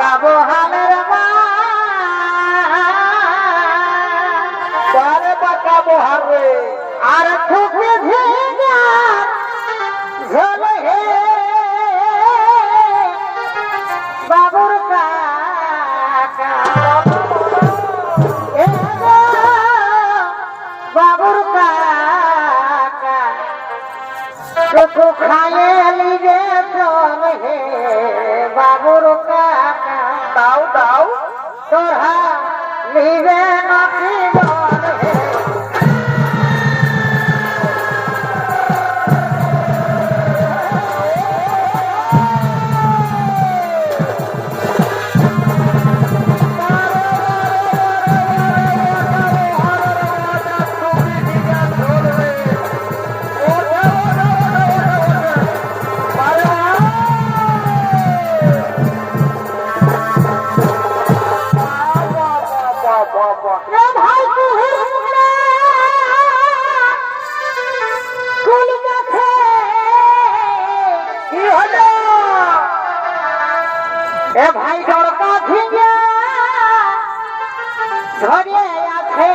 পাবো হামের পরে পাকাবো হারে। আর খুবই ভেঙে ঝোলে বাবুর কাকা। বাবুর কাকা। চোখ খায়ে লিগে তোরা লিবে নাকি ডরকা ঝিঙে ধরে আছে।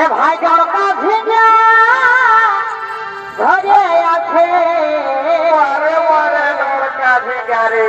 এ ভাই ডরকা ঝিঙে ধরে আছে আরে মারে ভিখারি।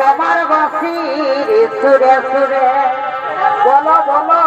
তোমার বাসি সুরে সুরে বলো বলো।